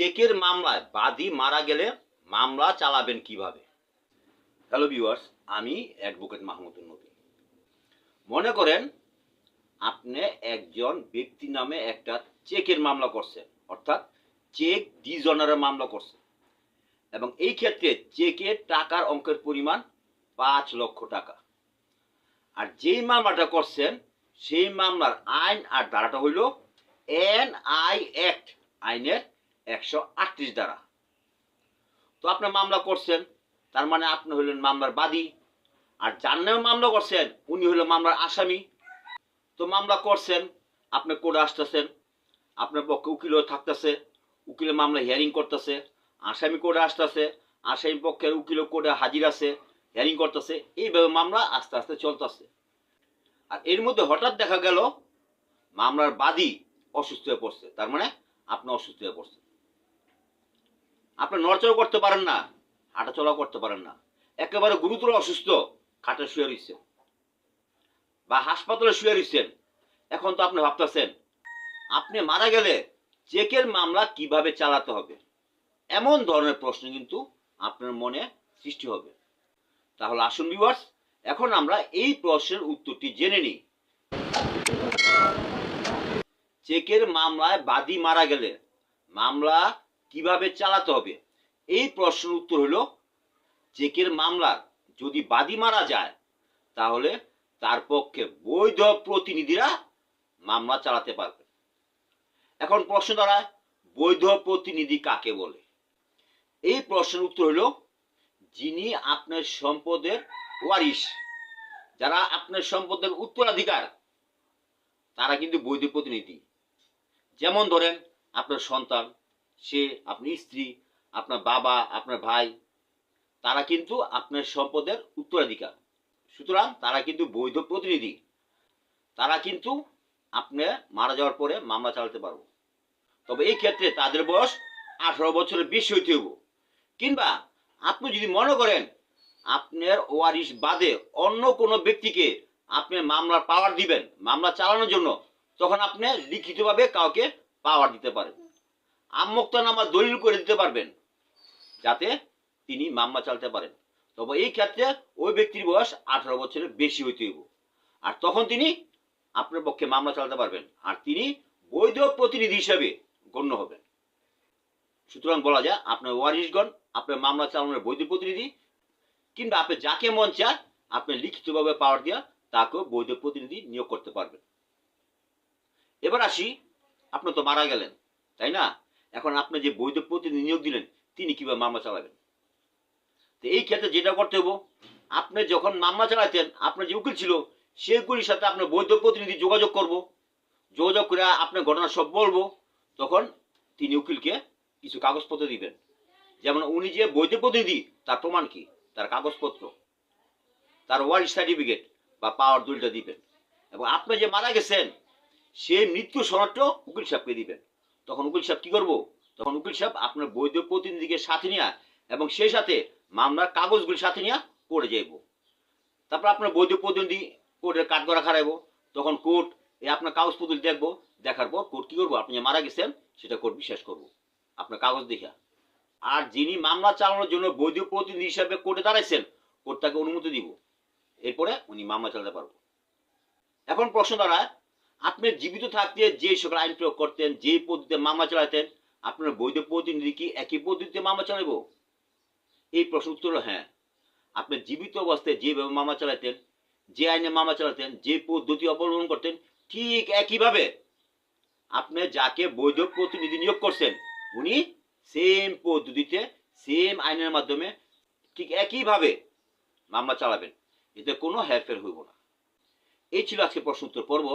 চেকের মামলায় বাদী মারা গেলে মামলা চালাবেন কীভাবে? হ্যালো ভিউয়ার্স, আমি অ্যাডভোকেট মাহমুদুল নবী। মনে করেন আপনি একজন ব্যক্তি নামে একটা চেকের মামলা করছেন, অর্থাৎ চেক ডিজনারের মামলা করছেন। এবং এই ক্ষেত্রে চেকের টাকার অঙ্কের পরিমাণ পাঁচ লক্ষ টাকা। আর যেই মামলাটা করছেন, সেই মামলার আইন আর ধারাটা হইল এন আই অ্যাক্ট, আইনের একশো ধারা তো আপনি মামলা করছেন, তার মানে আপনি হইলেন মামলার বাদী। আর যার নামে মামলা করছেন, উনি হলো মামলার আসামি। তো মামলা করছেন, আপনি কোর্টে আসতেছেন, আপনার পক্ষে উকিলও থাকতেছে, উকিলের মামলা হিয়ারিং করতেছে, আসামি কোর্টে আসতেছে, আসামি পক্ষের উকিলও কোর্টে হাজির আছে হিয়ারিং করতেছে, এইভাবে মামলা আস্তে আস্তে চলতেছে। আর এর মধ্যে হঠাৎ দেখা গেল, মামলার বাদী অসুস্থ হয়ে পড়ছে, তার মানে আপনি অসুস্থ হয়ে পড়ছেন। আপনি নড়চড় করতে পারেন না হাঁটাচলা করতে পারেন না। একেবারে গুরুতর অসুস্থ খাটে শুয়ে রয়েছেন বা হাসপাতালে শুয়ে রয়েছেন এখন তো আপনি ভাবতেছেন, আপনি মারা গেলে চেকের মামলা কীভাবে চালাতে হবে? এমন ধরনের প্রশ্ন কিন্তু আপনার মনে সৃষ্টি হবে। তাহলে আসুন ভিউয়ার্স এখন আমরা এই প্রশ্নের উত্তরটি জেনে নিই। চেকের মামলায় বাদী মারা গেলে মামলা কীভাবে চালাতে হবে? এই প্রশ্নের উত্তর হলো, চেকের মামলা যদি বাদী মারা যায়, তাহলে তার পক্ষে বৈধ প্রতিনিধিরা মামলা চালাতে পারবে। এখন প্রশ্ন দাঁড়ায়, বৈধ প্রতিনিধি কাকে বলে? এই প্রশ্নের উত্তর হলো, যিনি আপনার সম্পদের ওয়ারিশ, যারা আপনার সম্পদের উত্তরাধিকার, তারা কিন্তু বৈধ প্রতিনিধি। যেমন ধরেন, আপনার সন্তান সে আপনি স্ত্রী, আপনার বাবা, আপনার ভাই, তারা কিন্তু আপনার সম্পদের উত্তরাধিকার। সুতরাং তারা কিন্তু বৈধ প্রতিনিধি। তারা কিন্তু আপনি মারা যাওয়ার পরে মামলা চালাতে পারব। তবে এই ক্ষেত্রে তাদের বয়স আঠারো বছরের বেশি হইতে হইব। কিংবা আপনি যদি মনে করেন আপনার ওয়ারিশ বাদে অন্য কোনো ব্যক্তিকে আপনি মামলার পাওয়ার দিবেন, মামলা চালানোর জন্য, তখন আপনি লিখিতভাবে কাউকে পাওয়ার দিতে পারেন। নামা দলিল করে দিতে পারবেন, যাতে তিনি মামলা চালাতে পারেন। তবে এই ক্ষেত্রে ওই ব্যক্তির বয়স আঠারো বছরের বেশি হইতে হইব। আর তখন তিনি আপনার পক্ষে মামলা চালাতে পারবেন, আর তিনি বৈধ প্রতিনিধি হিসাবে গণ্য হবেন। সুতরাং বলা যায়, আপনার ওয়ারিশগণ, আপনার মামলা চালানোর বৈধ প্রতিনিধি, কিংবা আপনি যাকে মন চান আপনি লিখিতভাবে পাওয়ার দেওয়া তাকেও বৈধ প্রতিনিধি নিয়োগ করতে পারবেন। এবার আসি, আপনি তো মারা গেলেন, তাই না? এখন আপনি যে বৈধ প্রতিনিধি নিয়োগ দিলেন, তিনি কীভাবে মামলা চালাবেন? তো এই ক্ষেত্রে যেটা করতে হব আপনি যখন মামলা চালাতেন আপনার যে উকিল ছিল সেই উকিলের সাথে আপনার বৈধ প্রতিনিধি যোগাযোগ করব। যোগাযোগ করে আপনার ঘটনা সব বলব, তখন তিনি উকিলকে কিছু কাগজপত্র দিবেন। যেমন উনি যে বৈধ প্রতিনিধি, তার প্রমাণ কি? তার কাগজপত্র, তার ওয়ার্ল্ড সার্টিফিকেট বা পাওয়ার দলিলটা দিবেন। এবং আপনি যে মারা গেছেন, সেই মৃত্যু সনদটা উকিল সাহেবকে দিবেন। তখন উকিল সাহেব কি করব? তখন উকিল সাহেব আপনার বৈধ প্রতিনিধিকে সাথে নিয়ে এবং সেই সাথে মামলার কাগজগুলি সাথে নিয়ে কোর্টে যাইব। তারপর আপনার বৈধ প্রতিনিধি কোর্টের কাঠগড়া খারাইবো তখন কোর্ট এই আপনার কাগজপত্র দেখব, দেখার পর কোর্ট কি করব? আপনি মারা গেছেন, সেটা কোর্ট বিশ্বাস করব। আপনার কাগজ দেখা আর যিনি মামলা চালানোর জন্য বৈধ প্রতিনিধি হিসাবে কোর্টে দাঁড়াইছেন, কোর্ট তাকে অনুমতি দিব। এরপরে উনি মামলা চালাতে পারব। এখন প্রশ্ন দাঁড়ায় আপনি জীবিত থাকতে যে সকল আইন প্রয়োগ করতেন, যে পদ্ধতিতে মামলা চালাতেন, আপনার বৈধ প্রতিনিধি কি একই পদ্ধতিতে মামলা চালাবো এই প্রশ্ন উত্তর হ্যাঁ। আপনি জীবিত অবস্থায় যেভাবে মামলা চালাতেন যে আইনে মামলা চালাতেন, যে পদ্ধতি অবলম্বন করতেন, ঠিক একইভাবে আপনি যাকে বৈধ প্রতিনিধি নিয়োগ করছেন, উনি সেম পদ্ধতিতে সেম আইনের মাধ্যমে ঠিক একইভাবে মামলা চালাবেন। এতে কোনো হেরফের হইব না। এই ছিল আজকে প্রশ্ন উত্তর পর্ব।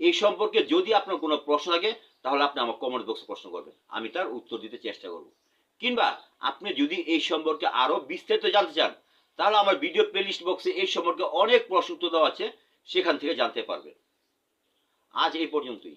এই সম্পর্কে যদি আপনার কোনো প্রশ্ন থাকে, তাহলে আপনি আমার কমেন্ট বক্সে প্রশ্ন করবেন। আমি তার উত্তর দিতে চেষ্টা করব। কিংবা আপনি যদি এই সম্পর্কে আরও বিস্তারিত জানতে চান, তাহলে আমার ভিডিও প্লেলিস্ট বক্সে এই সম্পর্কে অনেক প্রশ্ন উত্তর দেওয়া আছে, সেখান থেকে জানতে পারবেন। আজ এই পর্যন্তই।